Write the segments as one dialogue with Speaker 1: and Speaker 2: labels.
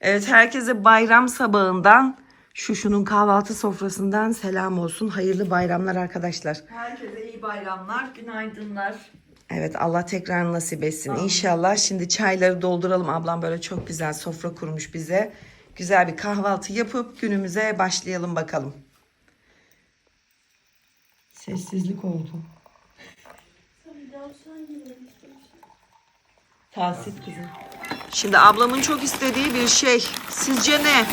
Speaker 1: Evet herkese bayram sabahından şu şunun kahvaltı sofrasından selam olsun. Hayırlı bayramlar arkadaşlar.
Speaker 2: Herkese iyi bayramlar, günaydınlar.
Speaker 1: Evet Allah tekrar nasip etsin İnşallah. Şimdi çayları dolduralım. Ablam böyle çok güzel sofra kurmuş bize. Güzel bir kahvaltı yapıp günümüze başlayalım bakalım. Sessizlik oldu. Tasit kızım. Şimdi ablamın çok istediği bir şey. Sizce ne?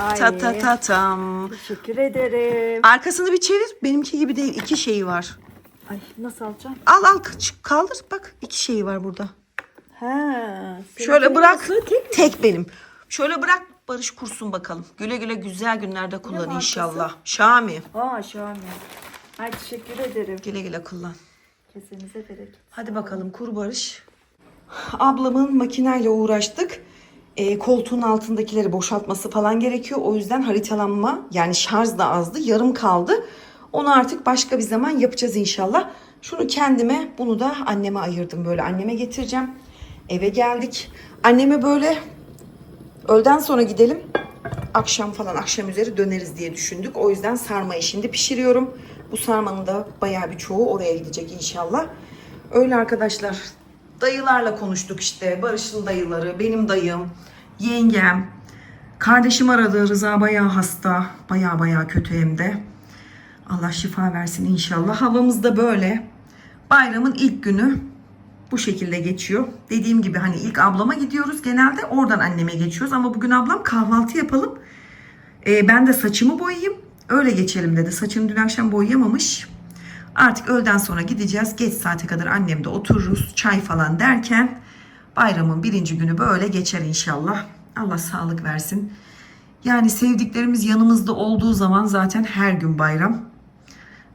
Speaker 2: Ay,
Speaker 1: Ta ta ta tam.
Speaker 2: Teşekkür ederim.
Speaker 1: Arkasını bir çevir. Benimki gibi değil. İki şeyi var.
Speaker 2: Ay nasıl alacağım?
Speaker 1: Al al kaldır. Bak iki şeyi var burada.
Speaker 2: Ha.
Speaker 1: Şöyle bırak.
Speaker 2: Tek
Speaker 1: Tek benim. Şöyle bırak Barış kursun bakalım. Güle güle güzel günlerde kullan
Speaker 2: markası?
Speaker 1: inşallah. Şami.
Speaker 2: Aa şahane. Ay teşekkür ederim.
Speaker 1: Güle güle kullan.
Speaker 2: Kesenize bereket.
Speaker 1: Hadi bakalım kur Barış. Ablamın makineyle uğraştık. E, koltuğun altındakileri boşaltması falan gerekiyor. O yüzden haritalanma yani şarj da azdı. Yarım kaldı. Onu artık başka bir zaman yapacağız inşallah. Şunu kendime bunu da anneme ayırdım. Böyle anneme getireceğim. Eve geldik. Anneme böyle öğleden sonra gidelim. Akşam falan akşam üzeri döneriz diye düşündük. O yüzden sarmayı şimdi pişiriyorum. Bu sarmanın da bayağı bir çoğu oraya gidecek inşallah. Öyle arkadaşlar. Dayılarla konuştuk işte. Barış'ın dayıları, benim dayım, yengem. Kardeşim aradı. Rıza bayağı hasta. Bayağı bayağı kötü hem de. Allah şifa versin inşallah. Havamız da böyle. Bayramın ilk günü bu şekilde geçiyor. Dediğim gibi hani ilk ablama gidiyoruz. Genelde oradan anneme geçiyoruz. Ama bugün ablam kahvaltı yapalım. Ee, ben de saçımı boyayayım. Öyle geçelim dedi. Saçını dün akşam boyayamamış. Artık öğleden sonra gideceğiz. Geç saate kadar annemde otururuz. Çay falan derken bayramın birinci günü böyle geçer inşallah. Allah sağlık versin. Yani sevdiklerimiz yanımızda olduğu zaman zaten her gün bayram.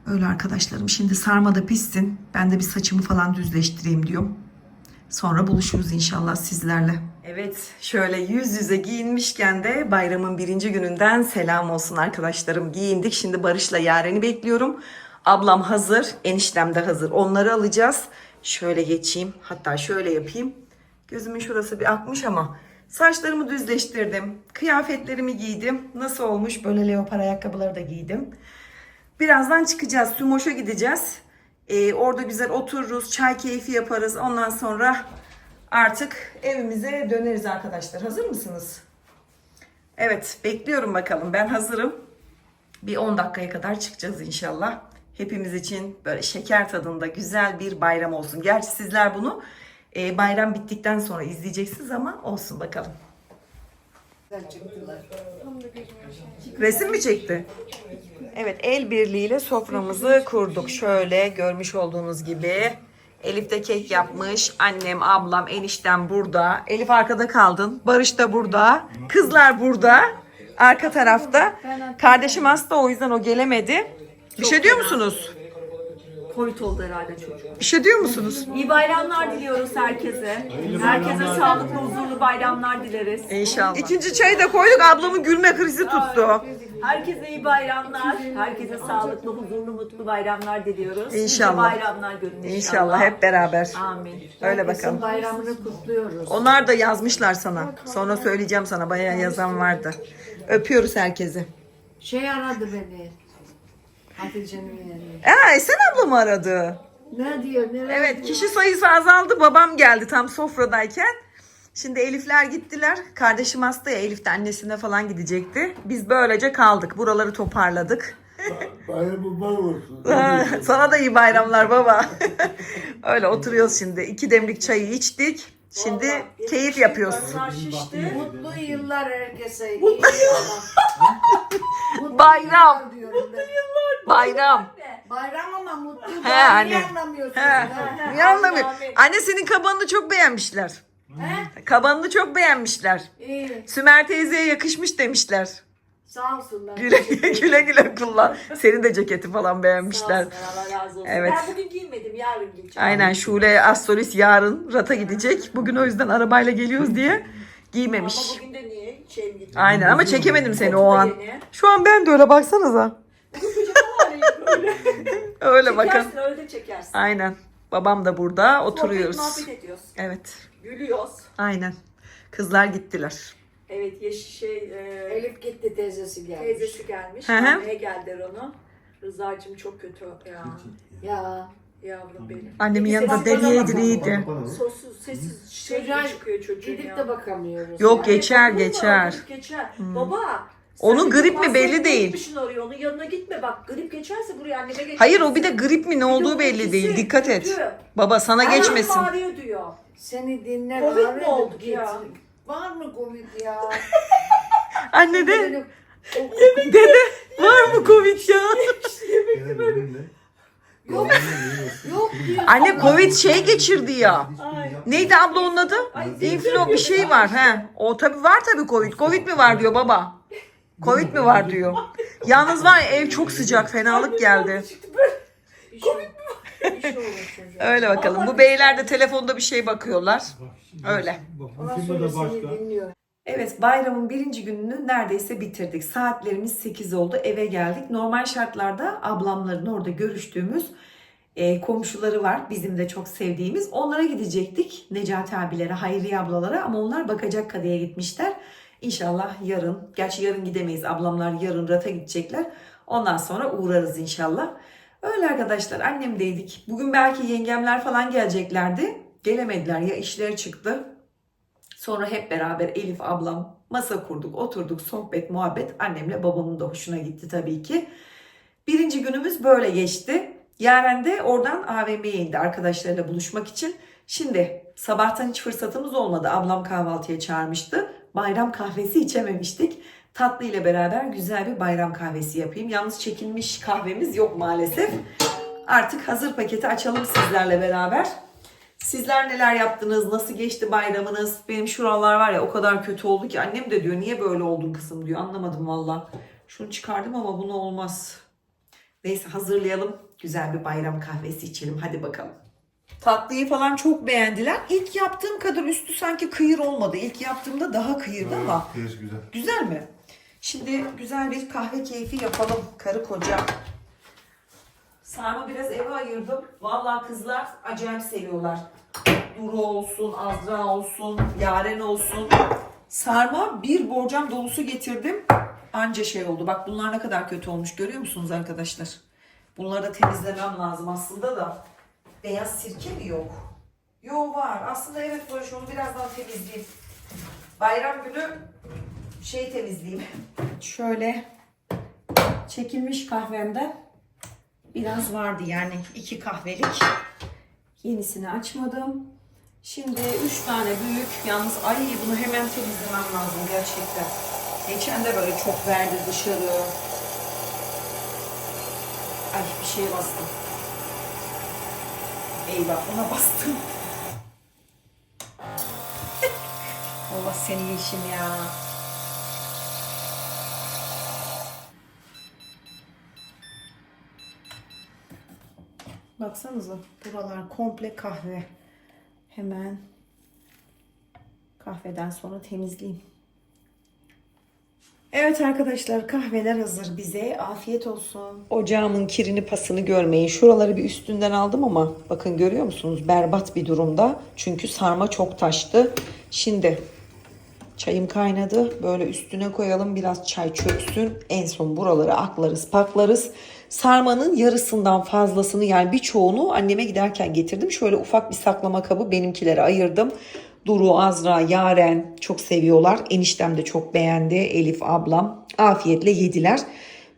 Speaker 1: Öyle arkadaşlarım. Şimdi sarma da pişsin. Ben de bir saçımı falan düzleştireyim diyorum. Sonra buluşuruz inşallah sizlerle. Evet şöyle yüz yüze giyinmişken de bayramın birinci gününden selam olsun arkadaşlarım. Giyindik şimdi Barış'la Yaren'i bekliyorum. Ablam hazır, eniştem de hazır. Onları alacağız. Şöyle geçeyim hatta şöyle yapayım. Gözümün şurası bir akmış ama saçlarımı düzleştirdim. Kıyafetlerimi giydim. Nasıl olmuş böyle leopar ayakkabıları da giydim. Birazdan çıkacağız. Sumoş'a gideceğiz. Ee, orada güzel otururuz. Çay keyfi yaparız. Ondan sonra artık evimize döneriz arkadaşlar. Hazır mısınız? Evet bekliyorum bakalım. Ben hazırım. Bir 10 dakikaya kadar çıkacağız inşallah. Hepimiz için böyle şeker tadında güzel bir bayram olsun. Gerçi sizler bunu e, bayram bittikten sonra izleyeceksiniz ama olsun bakalım. Resim mi çekti? Evet el birliğiyle soframızı kurduk. Şöyle görmüş olduğunuz gibi. Elif de kek yapmış. Annem, ablam, eniştem burada. Elif arkada kaldın. Barış da burada. Kızlar burada. Arka tarafta. Kardeşim hasta o yüzden o gelemedi. Bir şey diyor musunuz?
Speaker 2: Covid oldu herhalde çocuk.
Speaker 1: Bir şey diyor musunuz?
Speaker 2: İyi bayramlar diliyoruz herkese. Herkese sağlıklı, huzurlu bayramlar dileriz.
Speaker 1: İnşallah. İkinci çayı da koyduk. Ablamın gülme krizi tuttu.
Speaker 2: Herkese iyi bayramlar. Herkese sağlıklı, huzurlu, mutlu bayramlar diliyoruz.
Speaker 1: İnşallah.
Speaker 2: Nice bayramlar görün inşallah.
Speaker 1: İnşallah hep beraber.
Speaker 2: Amin.
Speaker 1: Öyle bakalım.
Speaker 3: bayramını kutluyoruz.
Speaker 1: Onlar da yazmışlar sana. Sonra söyleyeceğim sana. Bayağı yazan vardı. Öpüyoruz herkesi.
Speaker 3: Şey aradı beni. Hatice'nin yeğeni.
Speaker 1: Aa, Esen abla mı aradı?
Speaker 3: Ne diyor? Nereye
Speaker 1: Evet
Speaker 3: gidiyor?
Speaker 1: kişi sayısı azaldı. Babam geldi tam sofradayken. Şimdi Elifler gittiler. Kardeşim hasta ya Elif de annesine falan gidecekti. Biz böylece kaldık. Buraları toparladık.
Speaker 4: Bayramın bol olsun.
Speaker 1: Sana da iyi bayramlar baba. Öyle oturuyoruz şimdi. İki demlik çayı içtik. Şimdi keyif yapıyoruz.
Speaker 2: Bunlar şişti.
Speaker 3: Mutlu yıllar herkese. İyi yıllar. Mutlu
Speaker 1: Bayram.
Speaker 3: yıllar diyorum ben.
Speaker 1: Bayram.
Speaker 3: Bayram ama mutlu.
Speaker 1: He,
Speaker 3: He,
Speaker 1: anne.
Speaker 3: Niye anlamıyorsunuz?
Speaker 1: He.
Speaker 3: ha?
Speaker 1: Niye anlamıyor? Anne senin kabanını çok beğenmişler.
Speaker 3: He?
Speaker 1: Kabanını çok beğenmişler.
Speaker 3: İyi.
Speaker 1: Sümer teyzeye yakışmış demişler.
Speaker 3: Sağ olsunlar.
Speaker 1: Güle güle güle kullan. Senin de ceketi falan beğenmişler.
Speaker 2: Sağ olsun, Allah razı olsun.
Speaker 1: Evet.
Speaker 2: Ben bugün giymedim, yarın giyeceğim.
Speaker 1: Aynen Şule Astoris yarın rata gidecek. Bugün o yüzden arabayla geliyoruz diye giymemiş.
Speaker 2: Ama bugün de niye? Şey?
Speaker 1: Aynen ama çekemedim seni o an.
Speaker 2: Yeni.
Speaker 1: Şu an ben de öyle baksanıza.
Speaker 2: Bugün böyle.
Speaker 1: Öyle bakın.
Speaker 2: Çekersin öyle çekersin.
Speaker 1: Aynen. Babam da burada oturuyoruz.
Speaker 2: Sohbet muhabbet ediyoruz.
Speaker 1: Evet.
Speaker 2: Gülüyoruz.
Speaker 1: Aynen. Kızlar gittiler.
Speaker 2: Evet yeşil şey e,
Speaker 3: Elif gitti teyzesi gelmiş.
Speaker 2: teyzesi gelmiş.
Speaker 1: Hı hı.
Speaker 2: Anneye geldiler onu. Rıza'cığım çok kötü ya.
Speaker 3: Ya
Speaker 2: Yavrum benim.
Speaker 1: Annemin
Speaker 2: Sesi
Speaker 1: yanında
Speaker 2: bana
Speaker 1: deli yediriydi.
Speaker 2: Sossuz, sessiz şey
Speaker 3: Çocuğa
Speaker 2: çıkıyor çocuğun
Speaker 3: gidip
Speaker 2: ya.
Speaker 3: de bakamıyoruz.
Speaker 1: Yok
Speaker 3: ya.
Speaker 1: geçer
Speaker 2: mu?
Speaker 1: geçer.
Speaker 2: Grip geçer. Baba.
Speaker 1: Onun
Speaker 2: sen
Speaker 1: grip mi belli değil.
Speaker 2: gitmişsin oraya. Onun yanına gitme bak. Grip geçerse buraya anneme geçer.
Speaker 1: Hayır o bir de grip mi ne olduğu belli değil. Dikkat et. Baba sana geçmesin.
Speaker 2: ağrıyor diyor.
Speaker 3: Seni dinler.
Speaker 2: Covid mi
Speaker 3: ağrıyor,
Speaker 2: olduk ya?
Speaker 3: Var mı Covid ya?
Speaker 1: Anne de dede var mı covid ya?
Speaker 3: Yok. Yok diyor.
Speaker 1: Anne covid şey geçirdi ya.
Speaker 2: Ay.
Speaker 1: Neydi abla onun adı? Inflo bir şey var he. O tabi var tabi covid. Covid mi var diyor baba. Covid mi var diyor. Yalnız var ya, ev çok sıcak fenalık geldi.
Speaker 3: Bir şey, bir olur çocuğa.
Speaker 1: Öyle bakalım. Bu beyler de telefonda bir şey bakıyorlar. Öyle.
Speaker 4: Bak
Speaker 3: Ona
Speaker 4: bu filmde de başka.
Speaker 3: dinliyor.
Speaker 1: Evet bayramın birinci gününü neredeyse bitirdik. Saatlerimiz 8 oldu eve geldik. Normal şartlarda ablamların orada görüştüğümüz e, komşuları var. Bizim de çok sevdiğimiz. Onlara gidecektik. Necati abilere, Hayriye ablalara ama onlar bakacak kadeye gitmişler. İnşallah yarın, gerçi yarın gidemeyiz. Ablamlar yarın rata gidecekler. Ondan sonra uğrarız inşallah. Öyle arkadaşlar annemdeydik. Bugün belki yengemler falan geleceklerdi. Gelemediler ya işleri çıktı. Sonra hep beraber Elif ablam masa kurduk, oturduk, sohbet, muhabbet. Annemle babamın da hoşuna gitti tabii ki. Birinci günümüz böyle geçti. Yaren de oradan AVM'ye indi arkadaşlarıyla buluşmak için. Şimdi sabahtan hiç fırsatımız olmadı. Ablam kahvaltıya çağırmıştı. Bayram kahvesi içememiştik. Tatlı ile beraber güzel bir bayram kahvesi yapayım. Yalnız çekilmiş kahvemiz yok maalesef. Artık hazır paketi açalım sizlerle beraber. Sizler neler yaptınız? Nasıl geçti bayramınız? Benim şuralar var ya o kadar kötü oldu ki annem de diyor niye böyle oldun kızım diyor. Anlamadım valla. Şunu çıkardım ama bunu olmaz. Neyse hazırlayalım. Güzel bir bayram kahvesi içelim. Hadi bakalım. Tatlıyı falan çok beğendiler. İlk yaptığım kadar üstü sanki kıyır olmadı. İlk yaptığımda daha kıyırdı ama
Speaker 4: Tez güzel.
Speaker 1: Güzel mi? Şimdi güzel bir kahve keyfi yapalım karı koca. Sarma biraz eve ayırdım. Vallahi kızlar acayip seviyorlar. Duru olsun, Azra olsun, Yaren olsun. Sarma bir borcam dolusu getirdim. Anca şey oldu. Bak bunlar ne kadar kötü olmuş görüyor musunuz arkadaşlar? Bunları da temizlemem lazım aslında da. Beyaz sirke mi yok? Yok var. Aslında evet Barış onu birazdan temizleyeyim. Bayram günü şey temizleyeyim. Şöyle çekilmiş kahvemden biraz vardı yani iki kahvelik. Yenisini açmadım. Şimdi üç tane büyük yalnız ay bunu hemen temizlemem lazım gerçekten. Geçen de böyle çok verdi dışarı. Ay bir şeye bastım. Eyvah ona bastım. Allah seni yeşim ya. Baksanıza buralar komple kahve. Hemen kahveden sonra temizleyeyim. Evet arkadaşlar kahveler hazır bize. Afiyet olsun. Ocağımın kirini pasını görmeyin. Şuraları bir üstünden aldım ama bakın görüyor musunuz? Berbat bir durumda. Çünkü sarma çok taştı. Şimdi Çayım kaynadı. Böyle üstüne koyalım biraz çay çöksün. En son buraları aklarız paklarız. Sarmanın yarısından fazlasını yani birçoğunu anneme giderken getirdim. Şöyle ufak bir saklama kabı benimkileri ayırdım. Duru, Azra, Yaren çok seviyorlar. Eniştem de çok beğendi. Elif ablam afiyetle yediler.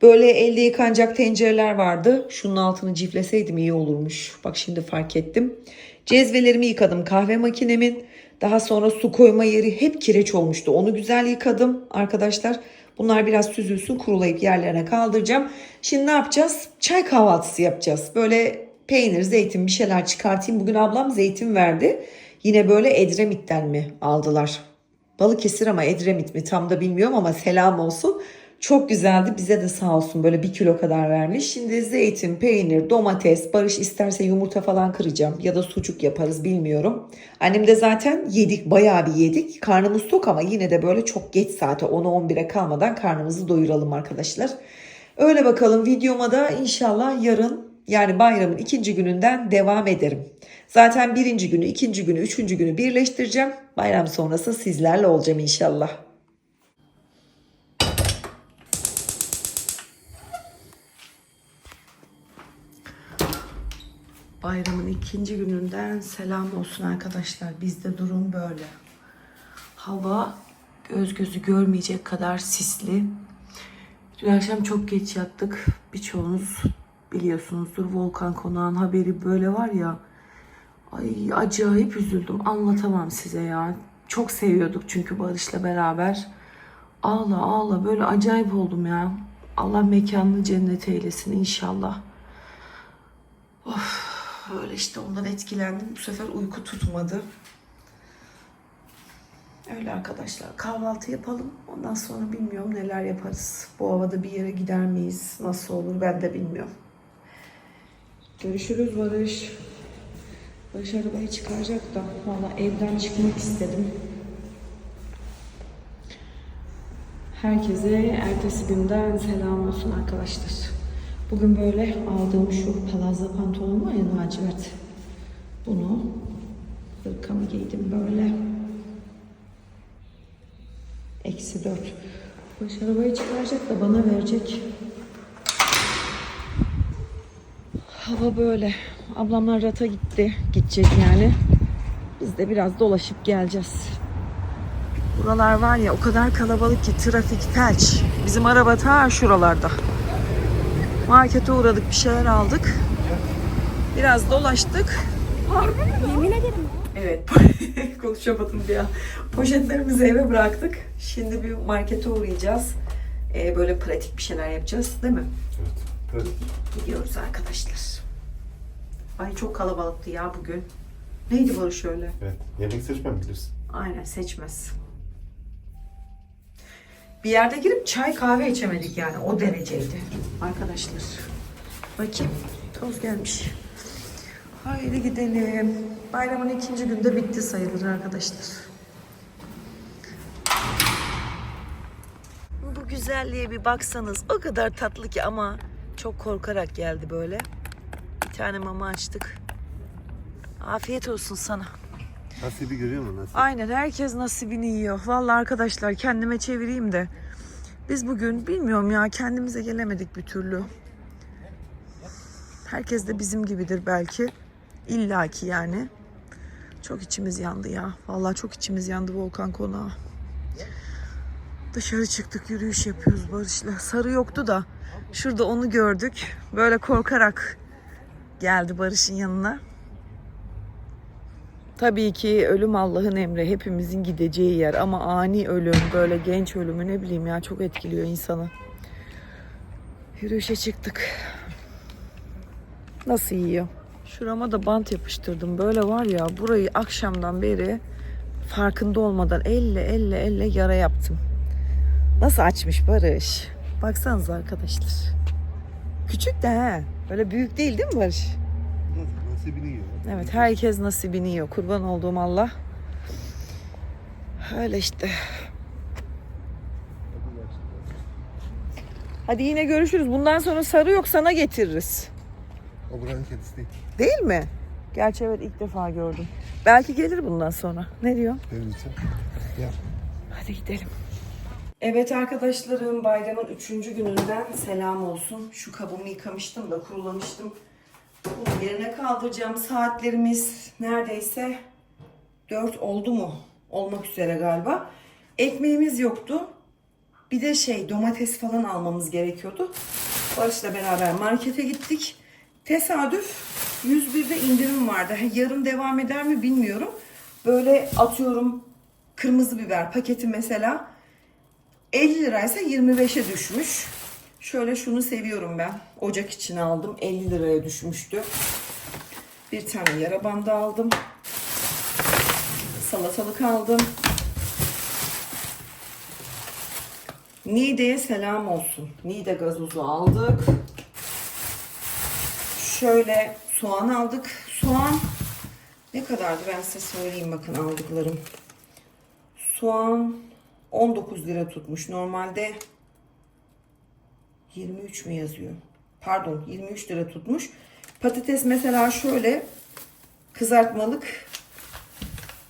Speaker 1: Böyle elde yıkanacak tencereler vardı. Şunun altını cifleseydim iyi olurmuş. Bak şimdi fark ettim. Cezvelerimi yıkadım kahve makinemin. Daha sonra su koyma yeri hep kireç olmuştu. Onu güzel yıkadım arkadaşlar. Bunlar biraz süzülsün kurulayıp yerlerine kaldıracağım. Şimdi ne yapacağız? Çay kahvaltısı yapacağız. Böyle peynir, zeytin bir şeyler çıkartayım. Bugün ablam zeytin verdi. Yine böyle Edremit'ten mi aldılar? Balıkesir ama Edremit mi tam da bilmiyorum ama selam olsun. Çok güzeldi. Bize de sağ olsun böyle bir kilo kadar vermiş. Şimdi zeytin, peynir, domates, Barış isterse yumurta falan kıracağım. Ya da sucuk yaparız bilmiyorum. Annem de zaten yedik bayağı bir yedik. Karnımız tok ama yine de böyle çok geç saate 10'a 11'e kalmadan karnımızı doyuralım arkadaşlar. Öyle bakalım videoma da inşallah yarın yani bayramın ikinci gününden devam ederim. Zaten birinci günü, ikinci günü, üçüncü günü birleştireceğim. Bayram sonrası sizlerle olacağım inşallah. Bayramın ikinci gününden selam olsun arkadaşlar. Bizde durum böyle. Hava göz gözü görmeyecek kadar sisli. Dün akşam çok geç yattık. Birçoğunuz biliyorsunuzdur. Volkan Konağı'nın haberi böyle var ya. Ay acayip üzüldüm. Anlatamam size ya. Çok seviyorduk çünkü Barış'la beraber. Ağla ağla böyle acayip oldum ya. Allah mekanını cennet eylesin inşallah. Of öyle işte ondan etkilendim. Bu sefer uyku tutmadı. Öyle arkadaşlar kahvaltı yapalım. Ondan sonra bilmiyorum neler yaparız. Bu havada bir yere gider miyiz? Nasıl olur ben de bilmiyorum. Görüşürüz Barış. Barış arabayı çıkaracak da valla evden çıkmak istedim. Herkese ertesi günden selam olsun arkadaşlar. Bugün böyle aldığım şu palazzo pantolon var ya lacivert. Bunu hırkamı giydim böyle. Eksi dört. Barış arabayı çıkaracak da bana verecek. Hava böyle. Ablamlar rata gitti. Gidecek yani. Biz de biraz dolaşıp geleceğiz. Buralar var ya o kadar kalabalık ki trafik felç. Bizim araba ta şuralarda. Markete uğradık bir şeyler aldık. Biraz dolaştık.
Speaker 3: Yemin ederim.
Speaker 1: Evet konuşamadım bir an. Poşetlerimizi eve bıraktık. Şimdi bir markete uğrayacağız. Ee, böyle pratik bir şeyler yapacağız değil mi?
Speaker 4: Evet.
Speaker 1: Gidiyoruz arkadaşlar. Ay çok kalabalıktı ya bugün. Neydi Barış öyle?
Speaker 4: Evet. Yemek seçmem bilirsin.
Speaker 1: Aynen seçmez. Bir yerde girip çay kahve içemedik yani o dereceydi arkadaşlar. Bakayım toz gelmiş. Haydi gidelim. Bayramın ikinci günde bitti sayılır arkadaşlar. Bu güzelliğe bir baksanız o kadar tatlı ki ama çok korkarak geldi böyle. Bir tane mama açtık. Afiyet olsun sana.
Speaker 4: Nasibi görüyor musun? Nasip?
Speaker 1: Aynen herkes nasibini yiyor. Vallahi arkadaşlar kendime çevireyim de. Biz bugün bilmiyorum ya kendimize gelemedik bir türlü. Herkes de bizim gibidir belki. İlla ki yani. Çok içimiz yandı ya. Vallahi çok içimiz yandı Volkan Konağı. Dışarı çıktık yürüyüş yapıyoruz Barış'la. Sarı yoktu da şurada onu gördük. Böyle korkarak geldi Barış'ın yanına. Tabii ki ölüm Allah'ın emri. Hepimizin gideceği yer. Ama ani ölüm, böyle genç ölümü ne bileyim ya çok etkiliyor insanı. Yürüyüşe çıktık. Nasıl yiyor? Şurama da bant yapıştırdım. Böyle var ya burayı akşamdan beri farkında olmadan elle elle elle yara yaptım. Nasıl açmış Barış? Baksanıza arkadaşlar. Küçük de he. Böyle büyük değil değil mi Barış?
Speaker 4: Nasibini yiyor.
Speaker 1: Evet herkes nasibini yiyor. Kurban olduğum Allah. Öyle işte. Hadi yine görüşürüz. Bundan sonra sarı yok sana getiririz.
Speaker 4: O buranın kedisi değil.
Speaker 1: Değil mi? Gerçi evet ilk defa gördüm. Belki gelir bundan sonra. Ne diyor?
Speaker 4: Benim için. Ya.
Speaker 1: Hadi gidelim. Evet arkadaşlarım bayramın üçüncü gününden selam olsun. Şu kabımı yıkamıştım da kurulamıştım. Yerine kaldıracağım. Saatlerimiz neredeyse 4 oldu mu? Olmak üzere galiba. Ekmeğimiz yoktu. Bir de şey domates falan almamız gerekiyordu. Barış'la beraber markete gittik. Tesadüf 101'de indirim vardı. Yarın devam eder mi bilmiyorum. Böyle atıyorum kırmızı biber paketi mesela 50 liraysa 25'e düşmüş. Şöyle şunu seviyorum ben. Ocak için aldım. 50 liraya düşmüştü. Bir tane yara bandı aldım. Salatalık aldım. Niğde'ye selam olsun. Niğde gazozu aldık. Şöyle soğan aldık. Soğan ne kadardı ben size söyleyeyim bakın aldıklarım. Soğan 19 lira tutmuş. Normalde 23 mi yazıyor? Pardon 23 lira tutmuş. Patates mesela şöyle kızartmalık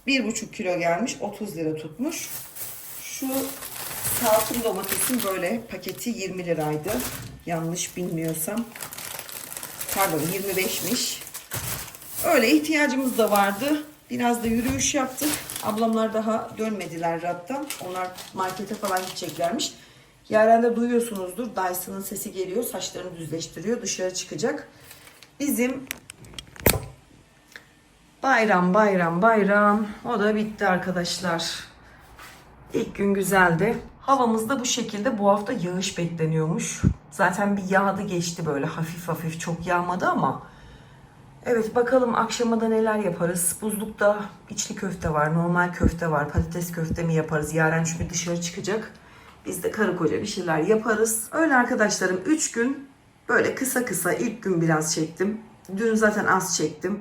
Speaker 1: 1,5 kilo gelmiş 30 lira tutmuş. Şu salkım domatesin böyle paketi 20 liraydı. Yanlış bilmiyorsam. Pardon 25'miş. Öyle ihtiyacımız da vardı. Biraz da yürüyüş yaptık. Ablamlar daha dönmediler rattan. Onlar markete falan gideceklermiş. Yaren duyuyorsunuzdur. Dyson'ın sesi geliyor. Saçlarını düzleştiriyor. Dışarı çıkacak. Bizim bayram bayram bayram. O da bitti arkadaşlar. İlk gün güzeldi. Havamız da bu şekilde bu hafta yağış bekleniyormuş. Zaten bir yağdı geçti böyle hafif hafif çok yağmadı ama. Evet bakalım akşama da neler yaparız. Buzlukta içli köfte var, normal köfte var, patates köfte mi yaparız? Yaren çünkü dışarı çıkacak. Biz de karı koca bir şeyler yaparız. Öyle arkadaşlarım 3 gün böyle kısa kısa ilk gün biraz çektim. Dün zaten az çektim.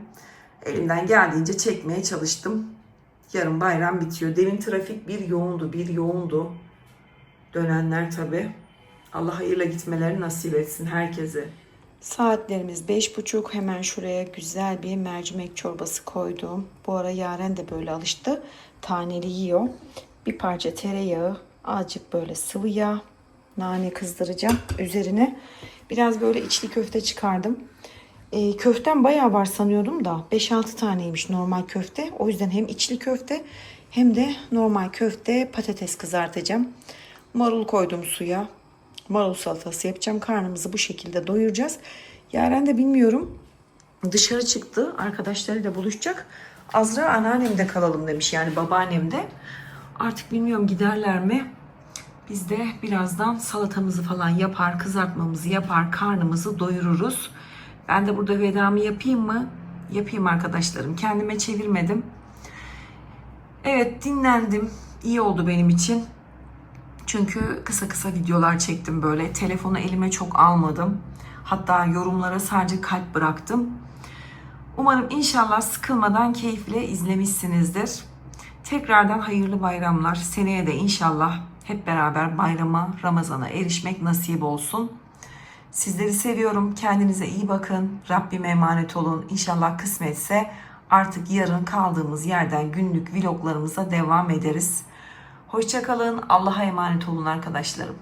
Speaker 1: Elimden geldiğince çekmeye çalıştım. Yarın bayram bitiyor. Demin trafik bir yoğundu, bir yoğundu. Dönenler tabi. Allah hayırla gitmeleri nasip etsin herkese. Saatlerimiz beş buçuk. Hemen şuraya güzel bir mercimek çorbası koydum. Bu ara Yaren de böyle alıştı. Taneli yiyor. Bir parça tereyağı, azıcık böyle sıvı yağ, nane kızdıracağım. Üzerine biraz böyle içli köfte çıkardım. E, köftem bayağı var sanıyordum da 5-6 taneymiş normal köfte. O yüzden hem içli köfte hem de normal köfte patates kızartacağım. Marul koydum suya. Marul salatası yapacağım. Karnımızı bu şekilde doyuracağız. Yaren de bilmiyorum dışarı çıktı. Arkadaşlarıyla buluşacak. Azra anneannemde kalalım demiş yani babaannemde. Artık bilmiyorum giderler mi? Biz de birazdan salatamızı falan yapar, kızartmamızı yapar, karnımızı doyururuz. Ben de burada vedamı yapayım mı? Yapayım arkadaşlarım. Kendime çevirmedim. Evet dinlendim. İyi oldu benim için. Çünkü kısa kısa videolar çektim böyle. Telefonu elime çok almadım. Hatta yorumlara sadece kalp bıraktım. Umarım inşallah sıkılmadan keyifle izlemişsinizdir. Tekrardan hayırlı bayramlar. Seneye de inşallah hep beraber bayrama, Ramazan'a erişmek nasip olsun. Sizleri seviyorum. Kendinize iyi bakın. Rabbime emanet olun. İnşallah kısmetse artık yarın kaldığımız yerden günlük vloglarımıza devam ederiz. Hoşçakalın. Allah'a emanet olun arkadaşlarım.